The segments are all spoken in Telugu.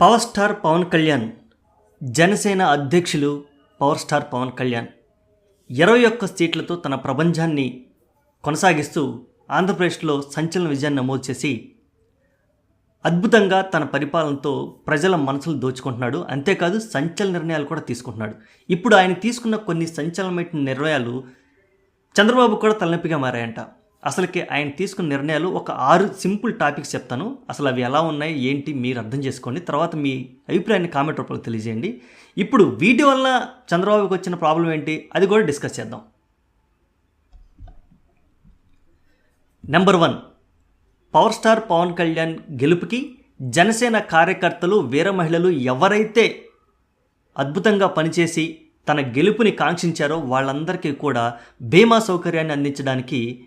పవర్ స్టార్ పవన్ కళ్యాణ్ జనసేన అధ్యక్షులు పవర్ స్టార్ పవన్ కళ్యాణ్. ఇరవై ఒక్క సీట్లతో తన ప్రపంచాన్ని కొనసాగిస్తూ ఆంధ్రప్రదేశ్లో సంచలన విజయాన్ని నమోదు చేసి అద్భుతంగా తన పరిపాలనతో ప్రజల మనసులు దోచుకుంటున్నాడు. అంతేకాదు సంచలన నిర్ణయాలు కూడా తీసుకుంటున్నాడు. ఇప్పుడు ఆయన తీసుకున్న కొన్ని సంచలనమైన నిర్ణయాలు చంద్రబాబు కూడా తలనొప్పిగా మారాయంట. అసలుకి ఆయన తీసుకున్న నిర్ణయాలు ఒక ఆరు సింపుల్ టాపిక్స్ చెప్తాను. అసలు అవి ఎలా ఉన్నాయి ఏంటి మీరు అర్థం చేసుకోండి. తర్వాత మీ అభిప్రాయాన్ని కామెంట్ రూపంలో తెలియజేయండి. ఇప్పుడు వీటి వల్ల చంద్రబాబుకి వచ్చిన ప్రాబ్లం ఏంటి అది కూడా డిస్కస్ చేద్దాం. Number one power star Pawan Kalyan గెలుపుకి జనసేన కార్యకర్తలు వీర మహిళలు ఎవరైతే అద్భుతంగా పనిచేసి తన గెలుపుని కాంక్షించారో వాళ్ళందరికీ కూడా బీమా సౌకర్యాన్ని అందించడానికి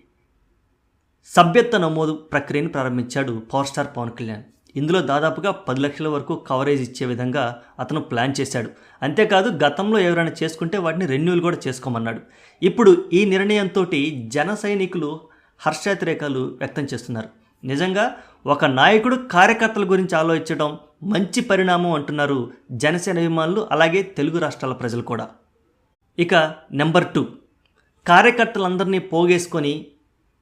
సభ్యత్వ నమోదు ప్రక్రియను ప్రారంభించాడు పవర్ స్టార్ పవన్ కళ్యాణ్. ఇందులో దాదాపుగా పది లక్షల వరకు కవరేజ్ ఇచ్చే విధంగా అతను ప్లాన్ చేశాడు. అంతేకాదు గతంలో ఎవరైనా చేసుకుంటే వాటిని రెన్యూల్ కూడా చేసుకోమన్నాడు. ఇప్పుడు ఈ నిర్ణయంతో జన సైనికులు హర్షాతిరేకాలు వ్యక్తం చేస్తున్నారు. నిజంగా ఒక నాయకుడు కార్యకర్తల గురించి ఆలోచించడం మంచి పరిణామం అంటున్నారు జనసేన అభిమానులు అలాగే తెలుగు రాష్ట్రాల ప్రజలు కూడా. ఇక నెంబర్ టూ కార్యకర్తలందరినీ పోగేసుకొని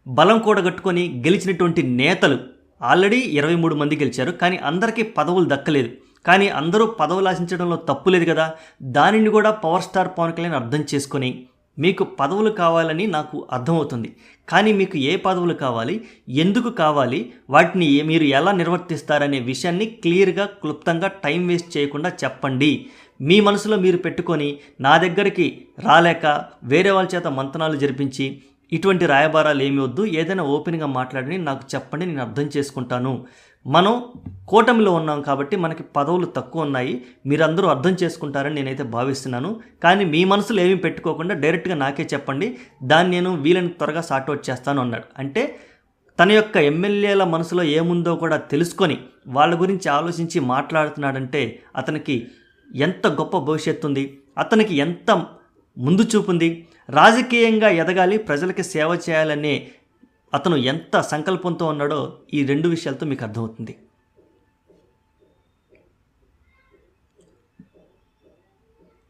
బలం కూడగట్టుకొని గెలిచినటువంటి నేతలు. ఆల్రెడీ ఇరవై మూడు మంది గెలిచారు కానీ అందరికీ పదవులు దక్కలేదు. కానీ అందరూ పదవులు ఆశించడంలో తప్పు లేదు కదా? దానిని కూడా పవర్ స్టార్ పవన్ కళ్యాణ్ అర్థం చేసుకొని మీకు పదవులు కావాలని నాకు అర్థమవుతుంది. కానీ మీకు ఏ పదవులు కావాలి? ఎందుకు కావాలి? వాటిని మీరు ఎలా నిర్వర్తిస్తారనే విషయాన్ని క్లియర్గా క్లుప్తంగా టైం వేస్ట్ చేయకుండా చెప్పండి. మీ మనసులో మీరు పెట్టుకొని నా దగ్గరికి రాలేక వేరే వాళ్ళ చేత మంతనాలు జరిపించి ఇటువంటి రాయబారాలు ఏమి వద్దు. ఏదైనా ఓపెన్గా మాట్లాడని నాకు చెప్పండి నేను అర్థం చేసుకుంటాను. మనం కూటమిలో ఉన్నాం కాబట్టి మనకి పదవులు తక్కువ ఉన్నాయి. మీరందరూ అర్థం చేసుకుంటారని నేనైతే భావిస్తున్నాను. కానీ మీ మనసులో ఏమీ పెట్టుకోకుండా డైరెక్ట్గా నాకే చెప్పండి. దాన్ని నేను వీలని త్వరగా సార్ట్అవుట్ చేస్తాను అన్నాడు. అంటే తన యొక్క ఎమ్మెల్యేల మనసులో ఏముందో కూడా తెలుసుకొని వాళ్ళ గురించి ఆలోచించి మాట్లాడుతున్నాడంటే అతనికి ఎంత గొప్ప భవిష్యత్తు ఉంది. అతనికి ఎంత ముందు చూపుంది. రాజకీయంగా ఎదగాలి ప్రజలకి సేవ చేయాలనే అతను ఎంత సంకల్పంతో ఉన్నాడో ఈ రెండు విషయాలతో మీకు అర్థమవుతుంది.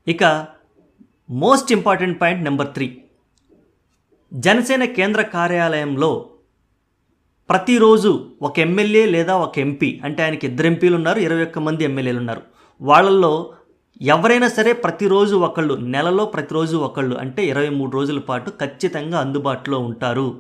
ఇక most important point number three. Janasena కేంద్ర కార్యాలయంలో ప్రతిరోజు ఒక ఎమ్మెల్యే లేదా ఒక ఎంపీ అంటే ఆయనకి ఇద్దరు ఎంపీలు ఉన్నారు ఇరవై ఒక్క మంది ఎమ్మెల్యేలు ఉన్నారు. వాళ్ళల్లో ఎవరైనా సరే ప్రతిరోజు ఒకళ్ళు నెలలో ప్రతిరోజు ఒకళ్ళు అంటే ఇరవై మూడు రోజుల పాటు ఖచ్చితంగా అందుబాటులో ఉంటారు.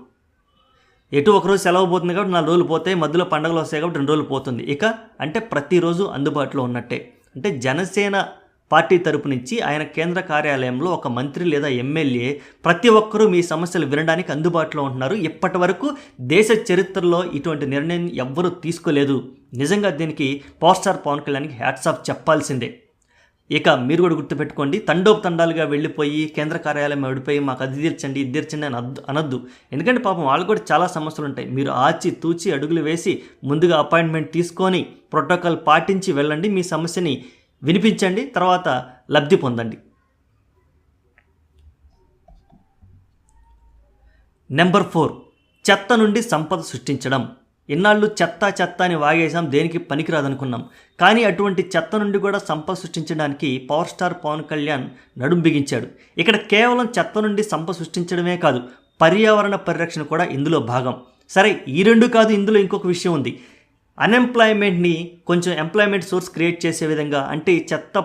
ఎటు ఒకరోజు సెలవు పోతుంది కాబట్టి నాలుగు రోజులు పోతాయి మధ్యలో పండుగలు వస్తాయి కాబట్టి రెండు రోజులు పోతుంది. ఇక అంటే ప్రతిరోజు అందుబాటులో ఉన్నట్టే. అంటే జనసేన పార్టీ తరపు నుంచి ఆయన కేంద్ర కార్యాలయంలో ఒక మంత్రి లేదా ఎమ్మెల్యే ప్రతి ఒక్కరూ మీ సమస్యలు వినడానికి అందుబాటులో ఉంటున్నారు. ఇప్పటి వరకు దేశ చరిత్రలో ఇటువంటి నిర్ణయం ఎవ్వరూ తీసుకోలేదు. నిజంగా దీనికి పవర్ స్టార్ పవన్ కళ్యాణ్కి హ్యాట్స్ ఆఫ్ చెప్పాల్సిందే. ఇక మీరు కూడా గుర్తుపెట్టుకోండి తండోపు తండాలుగా వెళ్ళిపోయి కేంద్ర కార్యాలయం వెళ్ళిపోయి మాకు అది తీర్చండి ఇది తీర్చండి అని అద్దు అనద్దు. ఎందుకంటే పాపం వాళ్ళు కూడా చాలా సమస్యలు ఉంటాయి. మీరు ఆచి తూచి అడుగులు వేసి ముందుగా అపాయింట్మెంట్ తీసుకొని ప్రోటోకాల్ పాటించి వెళ్ళండి మీ సమస్యని వినిపించండి తర్వాత లబ్ధి పొందండి. నెంబర్ ఫోర్ చెత్త నుండి సంపద సృష్టించడం. ఇన్నాళ్ళు చెత్త చెత్త అని వాగేసాం దేనికి పనికిరాదనుకున్నాం. కానీ అటువంటి చెత్త నుండి కూడా సంపద సృష్టించడానికి పవర్ స్టార్ పవన్ కళ్యాణ్ నడుం బిగించాడు. ఇక్కడ కేవలం చెత్త నుండి సంపద సృష్టించడమే కాదు పర్యావరణ పరిరక్షణ కూడా ఇందులో భాగం. సరే ఈ రెండు కాదు ఇందులో ఇంకొక విషయం ఉంది. అన్ఎంప్లాయ్మెంట్ని కొంచెం ఎంప్లాయ్మెంట్ సోర్స్ క్రియేట్ చేసే విధంగా అంటే చెత్త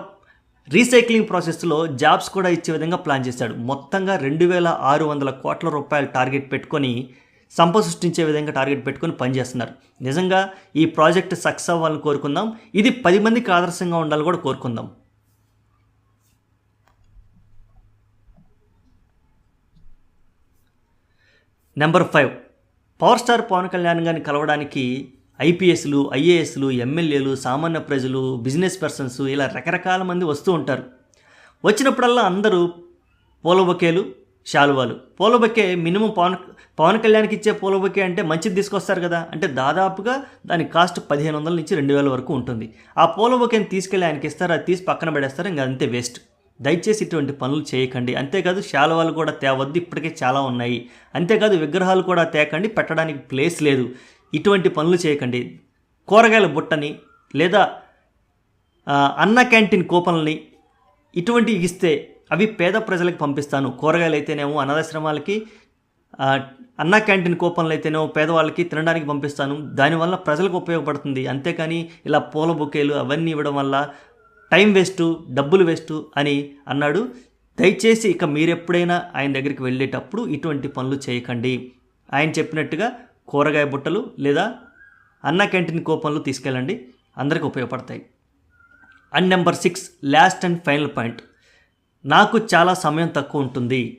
రీసైక్లింగ్ ప్రాసెస్లో జాబ్స్ కూడా ఇచ్చే విధంగా ప్లాన్ చేశాడు. మొత్తంగా రెండు వేల ఆరు వందల కోట్ల రూపాయలు టార్గెట్ పెట్టుకొని సంపద సృష్టించే విధంగా టార్గెట్ పెట్టుకుని పనిచేస్తున్నారు నిజంగా ఈ ప్రాజెక్ట్ సక్సెస్ అవ్వాలని కోరుకుందాం. ఇది పది మందికి ఆదర్శంగా ఉండాలని కూడా కోరుకుందాం. Number five power star Pawan Kalyan గారిని కలవడానికి ఐపీఎస్లు ఐఏఎస్లు ఎమ్మెల్యేలు సామాన్య ప్రజలు బిజినెస్ పర్సన్స్ ఇలా రకరకాల మంది వస్తూ ఉంటారు. వచ్చినప్పుడల్లా అందరూ పూల బొకేలు శాలువాలు. పూల బొకే మినిమం పవన్ పవన్ కళ్యాణ్కి ఇచ్చే పూల బొకే అంటే మంచిది తీసుకొస్తారు కదా. అంటే దాదాపుగా దాని కాస్ట్ పదిహేను వందల నుంచి రెండు వేల వరకు ఉంటుంది. ఆ పూల బొకేని తీసుకెళ్ళి ఆయనకి ఇస్తారు? అది తీసి పక్కన పడేస్తారు? ఇంకా అంతే వేస్ట్. దయచేసి ఇటువంటి పనులు చేయకండి. అంతేకాదు శాలువాలు కూడా తేవద్దు. ఇప్పటికే చాలా ఉన్నాయి. అంతేకాదు విగ్రహాలు కూడా తేకండి. పెట్టడానికి ప్లేస్ లేదు. ఇటువంటి పనులు చేయకండి. కూరగాయల బుట్టని లేదా అన్న క్యాంటీన్ కూపన్లని ఇటువంటివి ఇస్తే అవి పేద ప్రజలకు పంపిస్తాను. కూరగాయలు అయితేనేమో అనాథాశ్రమాలకి అన్న క్యాంటీన్ కూపన్లు అయితేనేమో పేదవాళ్ళకి తినడానికి పంపిస్తాను. దానివల్ల ప్రజలకు ఉపయోగపడుతుంది. అంతేకాని ఇలా పూల బొకేలు అవన్నీ ఇవ్వడం వల్ల టైం వేస్ట్ డబ్బులు వేస్ట్ అని అన్నాడు. దయచేసి ఇక మీరెప్పుడైనా ఆయన దగ్గరికి వెళ్ళేటప్పుడు ఇటువంటి పనులు చేయకండి. ఆయన చెప్పినట్టుగా కూరగాయ బుట్టలు లేదా అన్న క్యాంటీన్ కూపన్లు తీసుకెళ్ళండి. అందరికీ ఉపయోగపడతాయి. And number six last and final point. నాకు చాలా సమయం తక్కువ ఉంటుంది.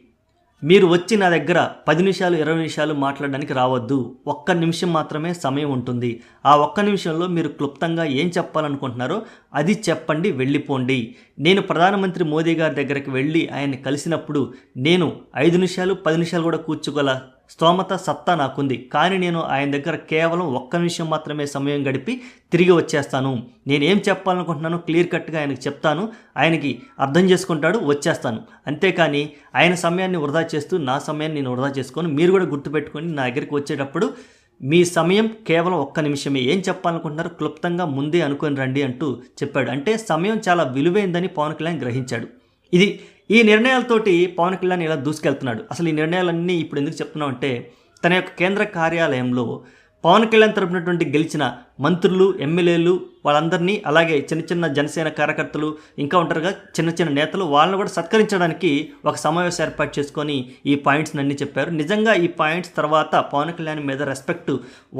మీరు వచ్చి నా దగ్గర పది నిమిషాలు ఇరవై నిమిషాలు మాట్లాడడానికి రావద్దు. ఒక్క నిమిషం మాత్రమే సమయం ఉంటుంది. ఆ ఒక్క నిమిషంలో మీరు క్లుప్తంగా ఏం చెప్పాలనుకుంటున్నారో అది చెప్పండి వెళ్ళిపోండి. నేను ప్రధానమంత్రి మోదీ గారి దగ్గరికి వెళ్ళి ఆయన్ని కలిసినప్పుడు నేను ఐదు నిమిషాలు పది నిమిషాలు కూడా కూర్చోగల స్తోమత సత్తా నాకుంది. కానీ నేను ఆయన దగ్గర కేవలం ఒక్క నిమిషం మాత్రమే సమయం గడిపి తిరిగి వచ్చేస్తాను. నేను ఏం చెప్పాలనుకుంటున్నానో క్లియర్ కట్గా ఆయనకు చెప్తాను. ఆయనకి అర్థం చేసుకుంటాడు వచ్చేస్తాను. అంతేకాని ఆయన సమయాన్ని వృధా చేస్తూ నా సమయాన్ని నేను వృధా చేసుకొని. మీరు కూడా గుర్తుపెట్టుకొని నా దగ్గరికి వచ్చేటప్పుడు మీ సమయం కేవలం ఒక్క నిమిషమే. ఏం చెప్పాలనుకుంటున్నారో క్లుప్తంగా ముందే అనుకొని రండి అంటూ చెప్పాడు. అంటే సమయం చాలా విలువైందని పవన్ కళ్యాణ్ గ్రహించాడు. ఇది ఈ నిర్ణయాలతోటి పవన్ కళ్యాణ్ ఇలా దూసుకెళ్తున్నాడు. అసలు ఈ నిర్ణయాలన్నీ ఇప్పుడు ఎందుకు చెప్తున్నాం అంటే తన యొక్క కేంద్ర కార్యాలయంలో పవన్ కళ్యాణ్ తరపునటువంటి గెలిచిన మంత్రులు ఎమ్మెల్యేలు వాళ్ళందరినీ అలాగే చిన్న చిన్న జనసేన కార్యకర్తలు ఇంకా ఉంటారుగా చిన్న చిన్న నేతలు వాళ్ళని కూడా సత్కరించడానికి ఒక సమావేశం ఏర్పాటు చేసుకొని ఈ పాయింట్స్ అన్ని చెప్పారు. నిజంగా ఈ పాయింట్స్ తర్వాత పవన్ కళ్యాణ్ మీద రెస్పెక్ట్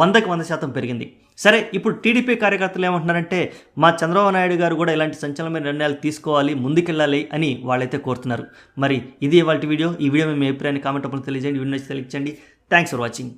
వందకి వంద శాతం పెరిగింది. సరే ఇప్పుడు టీడీపీ కార్యకర్తలు ఏమంటున్నారంటే మా చంద్రబాబు నాయుడు గారు కూడా ఇలాంటి సంచలనమైన నిర్ణయాలు తీసుకోవాలి ముందుకెళ్ళాలి అని వాళ్ళైతే కోరుతున్నారు. మరి ఇది వాళ్ళ వీడియో. ఈ వీడియో మేము అభిప్రాయాన్ని కామెంట్ రూపంలో తెలియజేయండి. వీడియో నచ్చి తెలియచండి థ్యాంక్స్ ఫర్ వాచింగ్